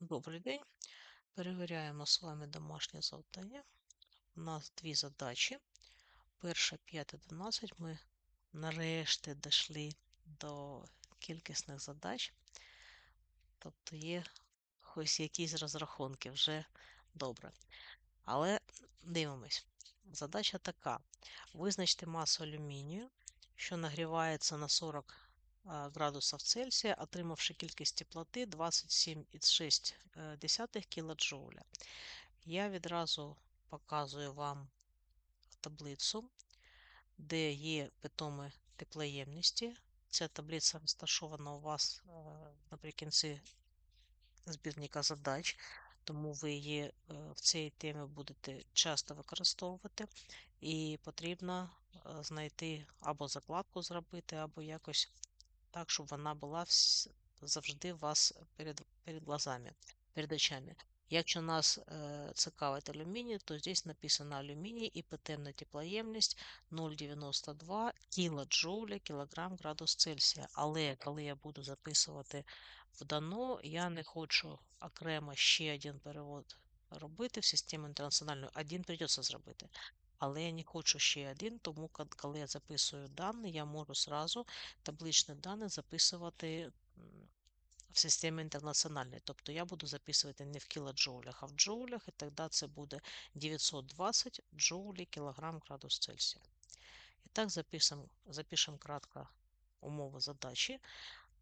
Добрий день. Перевіряємо з вами домашнє завдання. У нас дві задачі. Перша 5.11. Ми нарешті дійшли до кількісних задач. Тобто є хоч якісь розрахунки, вже добре. Але дивимось. Задача така: визначте масу алюмінію, що нагрівається на 40 а, градусів Цельсія, отримавши кількість теплоти 27,6 кДж. Я відразу показую вам таблицю, де є питоми теплоємності. Ця таблиця розташована у вас е, наприкінці збірника задач, тому ви її е, в цій темі будете часто використовувати, і потрібно е, знайти або закладку зробити, або якось так, щоб вона була завжди у вас перед, перед глазами, перед очами. Якщо нас е, цікавить алюміній, то здесь написано алюміній і питемна теплоємність 0,92 кілоджоуля кілограм градус Цельсія. Але коли я буду записувати в дано, я не хочу окремо ще один перевод робити в систему інтернаціональну. Один придеться зробити. Але я не хочу ще один, тому коли я записую дані, я можу зразу табличні дані записувати в системі інтернаціональній. Тобто я буду записувати не в кілоджоулях, а в джоулях, і тоді це буде 920 джоулі кілограм градус Цельсія. І так запишемо, запишемо кратко умови задачі.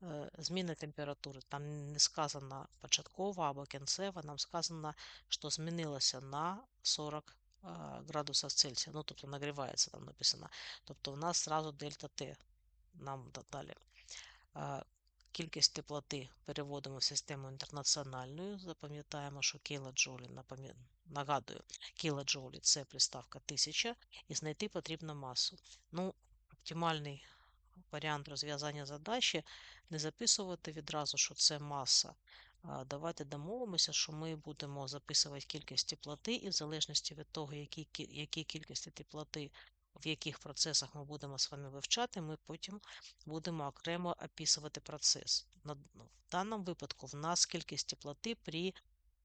Е, Зміна температури. Там не сказано початкова або кінцева, нам сказано, що змінилося на 40 а, градусів Цельсія. Ну, тобто нагрівається там написано. Тобто в нас зразу дельта Т нам да- далі. Кількість теплоти переводимо в систему інтернаціональну. Запам'ятаємо, що кілоджоулі, напам'я- нагадую, кілоджоулі це приставка 1000, і знайти потрібно масу. Ну, оптимальний варіант розв'язання задачі не записувати відразу, що це маса. Давайте домовимося, що ми будемо записувати кількість теплоти, і в залежності від того, які, кі- які кількості теплоти, в яких процесах ми будемо з вами вивчати, ми потім будемо окремо описувати процес. Ну, в даному випадку в нас кількість теплоти при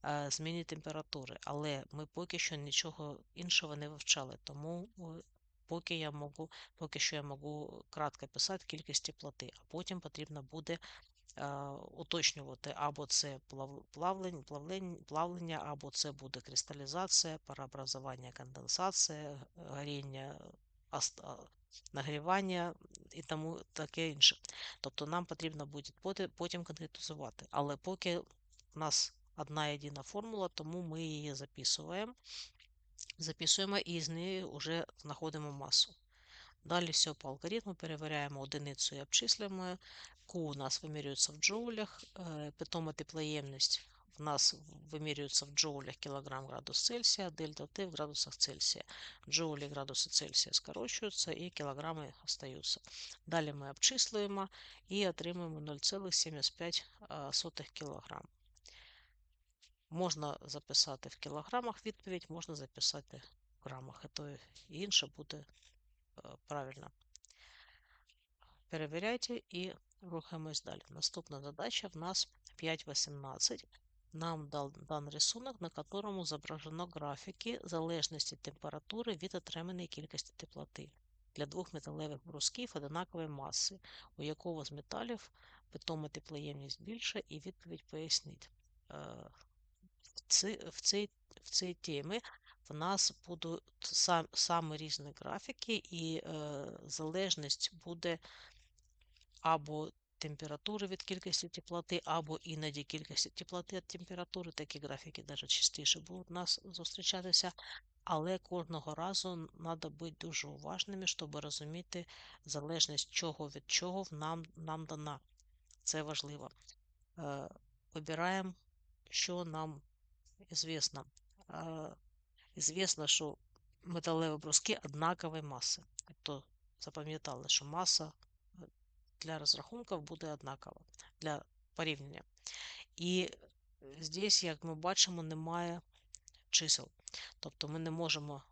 е, зміні температури, але ми поки що нічого іншого не вивчали, тому е, поки я можу, поки що я можу кратко писати кількість теплоти, а потім потрібно буде уточнювати або це плав- плавлень- плавлень- плавлення, або це буде кристалізація, парообразування, конденсація, горіння, нагрівання і тому таке інше. Тобто нам потрібно буде потім конкретизувати. Але поки у нас одна єдина формула, тому ми її записуємо. Записуємо і з неї вже знаходимо масу. Далі все по алгоритму перевіряємо одиницю і обчислюємо. Q у нас вимірюється в джоулях, е, питома теплоємність в нас вимірюється в джоулях кілограм градус Цельсія, дельта Т в градусах Цельсія. Джоулі градуси Цельсія скорочуються і кілограми остаються. Далі ми обчислюємо і отримуємо 0,75 кг. Можна записати в кілограмах відповідь, можна записати в грамах. І то інше буде е, правильно. Перевіряйте і рухаємось далі. Наступна задача в нас 5.18. Нам дан рисунок, на которому зображено графіки залежності температури від отриманої кількості теплоти для двох металевих брусків однакової маси, у якого з металів питома теплоємність більша і відповідь поясніть. Е, в цій, в цій темі в нас будуть сам, саме різні графіки, і е, залежність буде або температури від кількості теплоти, або іноді кількості теплоти від температури. Такі графіки навіть частіше будуть у нас зустрічатися. Але кожного разу треба бути дуже уважними, щоб розуміти залежність чого від чого нам, нам дана. Це важливо. Е, Вибираємо, що нам известно. Известно, що металеві бруски однакової маси. Тобто запам'ятали, що маса е, для розрахунків буде однакова для порівняння. І здесь, як ми бачимо, немає чисел. Тобто ми не можемо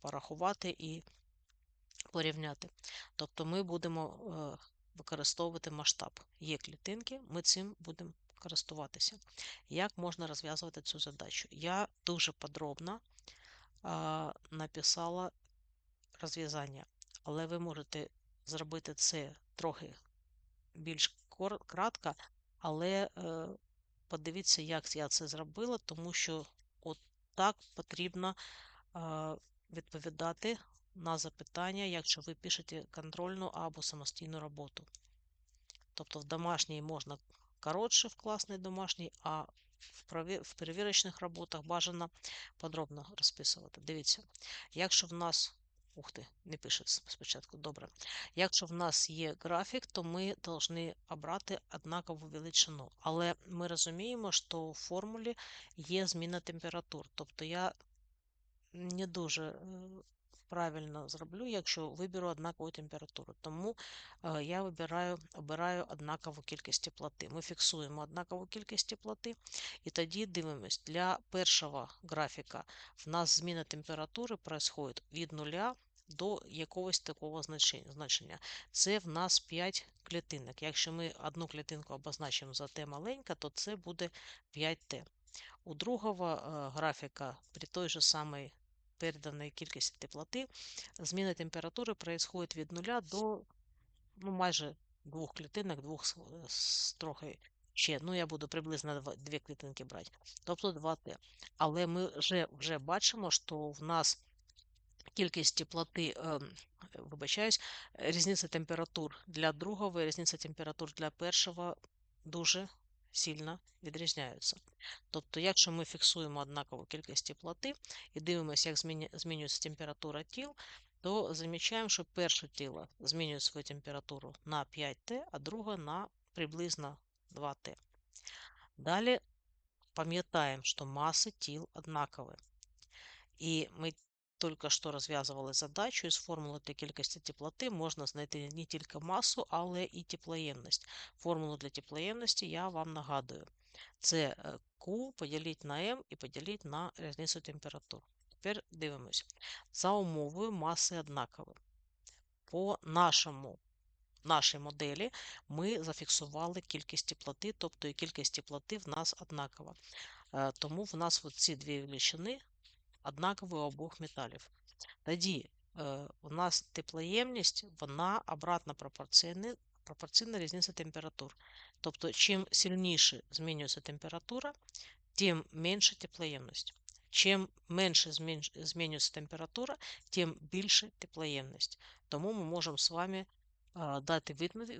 порахувати і порівняти. Тобто ми будемо е, використовувати масштаб. Є клітинки, ми цим будемо користуватися. Як можна розв'язувати цю задачу? Я дуже подробно а, написала розв'язання, але ви можете зробити це трохи більш кратко, але е, подивіться, як я це зробила, тому що от так потрібно е, відповідати на запитання, якщо ви пишете контрольну або самостійну роботу. Тобто в домашній можна коротше в класний домашній, а в перевірочних роботах бажано подробно розписувати. Дивіться, якщо в нас Ух ти, не пише спочатку. Добре. Якщо в нас є графік, то ми повинні обрати однакову величину. Але ми розуміємо, що в формулі є зміна температур. Тобто я не дуже е, правильно зроблю, якщо виберу однакову температуру. Тому е, я вибираю, обираю однакову кількість теплоти. Ми фіксуємо однакову кількість теплоти, і тоді дивимось, для першого графіка в нас зміна температури происходит від нуля до якогось такого значення. Це в нас 5 клітинок. Якщо ми одну клітинку обозначимо за Т маленька, то це буде 5Т. У другого е, графіка при той же самій переданной кількості теплоти зміна температури происходит від 0 до ну, майже двох клітинок, двох трохи ще. Ну, я буду приблизно дві клітинки брати, тобто 2Т. Але ми вже, вже бачимо, що в нас кількість теплоти, ем, вибачаюсь, різниця температур для другого і різниця температур для першого дуже сильно відрізняються. Тобто, якщо ми фіксуємо однакову кількість теплоти і дивимося, як змінюється температура тіл, то замічаємо, що перше тіло змінює свою температуру на 5Т, а друге на приблизно 2Т. Далі пам'ятаємо, що маси тіл однакові. І ми тільки що розв'язували задачу, із формули для кількості теплоти можна знайти не тільки масу, але і теплоємність. Формулу для теплоємності я вам нагадую. Це Q поділити на M і поділити на різницю температур. Тепер дивимось. За умовою маси однакові. По нашому нашій моделі ми зафіксували кількість теплоти, тобто і кількість теплоти в нас однакова. Е, тому в нас ці дві величини однакові у обох металів. Тоді е, у нас теплоємність, вона обратно пропорційна, пропорційна різниця температур. Тобто, чим сильніше змінюється температура, тим менше теплоємність. Чим менше змінюється температура, тим більше теплоємність. Тому ми можемо з вами е, дати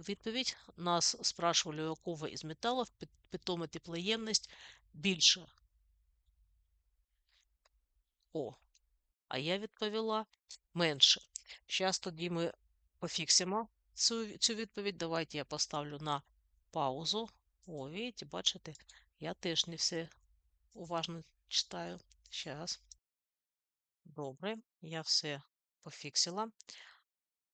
відповідь. Нас спрашивали, у якого із металів питома теплоємність більша. О, а я відповіла менше. Зараз тоді ми пофіксимо цю цю відповідь. Давайте я поставлю на паузу. О, видите, бачите, я теж не все уважно читаю. Зараз. Добре, я все пофіксила.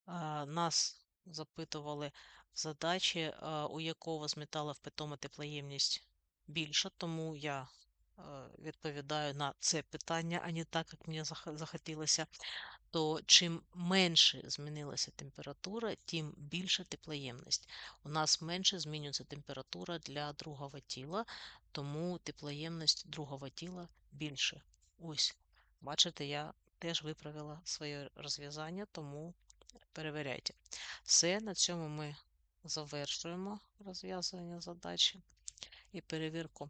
А, Нас запитували в задачі, у якого з металів питома теплоємність більша, тому я відповідаю на це питання, а не так, як мені захотілося, то чим менше змінилася температура, тим більша теплоємність. У нас менше змінюється температура для другого тіла, тому теплоємність другого тіла більше. Ось, бачите, я теж виправила своє розв'язання, тому перевіряйте. Все, на цьому ми завершуємо розв'язання задачі і перевірку.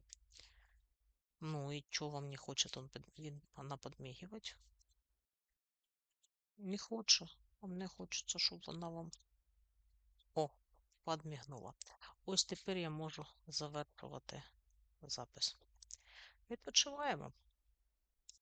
И что вам не хочет он, она подмигивать? Не хоче. А мне хочеться, щоб вона вам. О, подмігнула. Ось тепер я можу завершувати запис. Відпочиваємо.